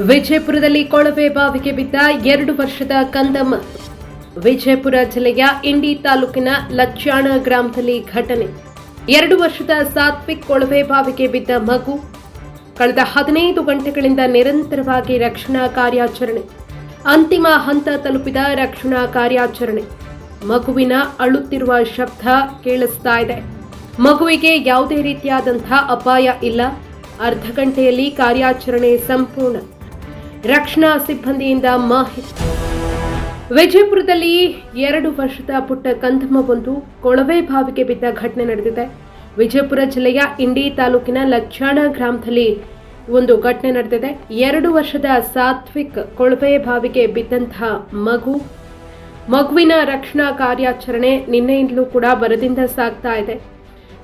ವಿಜಯಪುರದಲ್ಲಿ ಕೊಳವೆ ಬಾವಿಗೆ ಬಿದ್ದ ಎರಡು ವರ್ಷದ ಕಂದಮ್ಮ ವಿಜಯಪುರ ಜಿಲ್ಲೆಯ ಇಂಡಿ ತಾಲೂಕಿನ ಲಚ್ಚಾಣ ಗ್ರಾಮದಲ್ಲಿ ಘಟನೆ. ಎರಡು ವರ್ಷದ ಸಾತ್ವಿಕ್ ಕೊಳವೆ ಬಾವಿಗೆ ಬಿದ್ದ ಮಗು ಕಳೆದ ಹದಿನೈದು ಗಂಟೆಗಳಿಂದ ನಿರಂತರವಾಗಿ ರಕ್ಷಣಾ ಕಾರ್ಯಾಚರಣೆ. ಅಂತಿಮ ಹಂತ ತಲುಪಿದ ರಕ್ಷಣಾ ಕಾರ್ಯಾಚರಣೆ. ಮಗುವಿನ ಅಳುತ್ತಿರುವ ಶಬ್ದ ಕೇಳಿಸ್ತಾ ಇದೆ. ಮಗುವಿಗೆ ಯಾವುದೇ ರೀತಿಯಾದಂಥ ಅಪಾಯ ಇಲ್ಲ. ಅರ್ಧ ಗಂಟೆಯಲ್ಲಿ ಕಾರ್ಯಾಚರಣೆ ಸಂಪೂರ್ಣ. ರಕ್ಷಣಾ ಸಿಬ್ಬಂದಿಯಿಂದ ಮಾಹಿತಿ. ವಿಜಯಪುರದಲ್ಲಿ ಎರಡು ವರ್ಷದ ಪುಟ್ಟ ಕಂದಮ್ಮವೊಂದು ಕೊಳವೆ ಬಾವಿಗೆ ಬಿದ್ದ ಘಟನೆ ನಡೆದಿದೆ. ವಿಜಯಪುರ ಜಿಲ್ಲೆಯ ಇಂಡಿ ತಾಲೂಕಿನ ಲಕ್ಷಾಣ ಗ್ರಾಮದಲ್ಲಿ ಒಂದು ಘಟನೆ ನಡೆದಿದೆ. ಎರಡು ವರ್ಷದ ಸಾತ್ವಿಕ್ ಕೊಳವೆ ಬಾವಿಗೆ ಬಿದ್ದಂತಹ ಮಗು. ಮಗುವಿನ ರಕ್ಷಣಾ ಕಾರ್ಯಾಚರಣೆ ನಿನ್ನೆಯಿಂದಲೂ ಕೂಡ ಬರದಿಂದ ಸಾಗ್ತಾ ಇದೆ.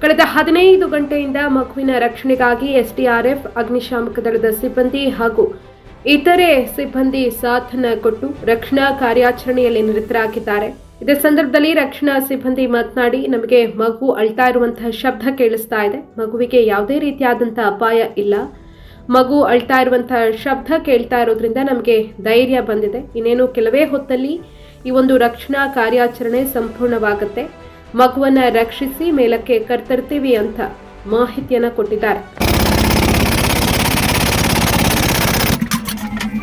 ಕಳೆದ ಹದಿನೈದು ಗಂಟೆಯಿಂದ ಮಗುವಿನ ರಕ್ಷಣೆಗಾಗಿ ಎಸ್ಡಿಆರ್ಎಫ್, ಅಗ್ನಿಶಾಮಕ ದಳದ ಸಿಬ್ಬಂದಿ ಹಾಗೂ ಇತರೆ ಸಿಬ್ಬಂದಿ ಸಾಥನ್ನ ಕೊಟ್ಟು ರಕ್ಷಣಾ ಕಾರ್ಯಾಚರಣೆಯಲ್ಲಿ ನಿರತರಾಗಿದ್ದಾರೆ. ಇದೇ ಸಂದರ್ಭದಲ್ಲಿ ರಕ್ಷಣಾ ಸಿಬ್ಬಂದಿ ಮಾತನಾಡಿ, ನಮಗೆ ಮಗು ಅಳ್ತಾ ಇರುವಂತಹ ಶಬ್ದ ಕೇಳಿಸ್ತಾ ಇದೆ. ಮಗುವಿಗೆ ಯಾವುದೇ ರೀತಿಯಾದಂತಹ ಅಪಾಯ ಇಲ್ಲ. ಮಗು ಅಳ್ತಾ ಇರುವಂತಹ ಶಬ್ದ ಕೇಳ್ತಾ ಇರೋದ್ರಿಂದ ನಮಗೆ ಧೈರ್ಯ ಬಂದಿದೆ. ಇನ್ನೇನು ಕೆಲವೇ ಹೊತ್ತಲ್ಲಿ ಈ ಒಂದು ರಕ್ಷಣಾ ಕಾರ್ಯಾಚರಣೆ ಸಂಪೂರ್ಣವಾಗುತ್ತೆ. ಮಗುವನ್ನ ರಕ್ಷಿಸಿ ಮೇಲಕ್ಕೆ ಕರ್ತರ್ತೀವಿ ಅಂತ ಮಾಹಿತಿಯನ್ನು ಕೊಟ್ಟಿದ್ದಾರೆ.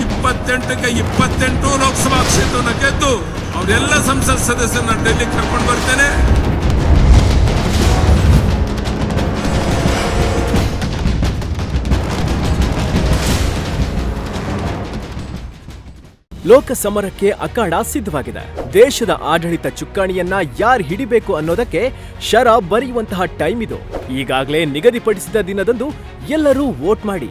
ಇಪ್ಪತ್ತೆಂಟಕ್ಕೆ ಇಪ್ಪತ್ತೆಂಟು ಲೋಕಸಭಾ ಕ್ಷೇತ್ರನ ಗೆದ್ದು ಅವರೆಲ್ಲ ಸಂಸತ್ ಸದಸ್ಯರನ್ನ ಡೆಲ್ಲಿ ಕರ್ಕೊಂಡು ಬರ್ತೇನೆ. ಲೋಕ ಸಮರಕ್ಕೆ ಅಖಾಡ ಸಿದ್ಧವಾಗಿದೆ. ದೇಶದ ಆಡಳಿತ ಚುಕ್ಕಾಣಿಯನ್ನ ಯಾರು ಹಿಡಿಬೇಕು ಅನ್ನೋದಕ್ಕೆ ಶರ ಬರೆಯುವಂತಹ ಟೈಮ್ ಇದು. ಈಗಾಗಲೇ ನಿಗದಿಪಡಿಸಿದ ದಿನದಂದು ಎಲ್ಲರೂ ವೋಟ್ ಮಾಡಿ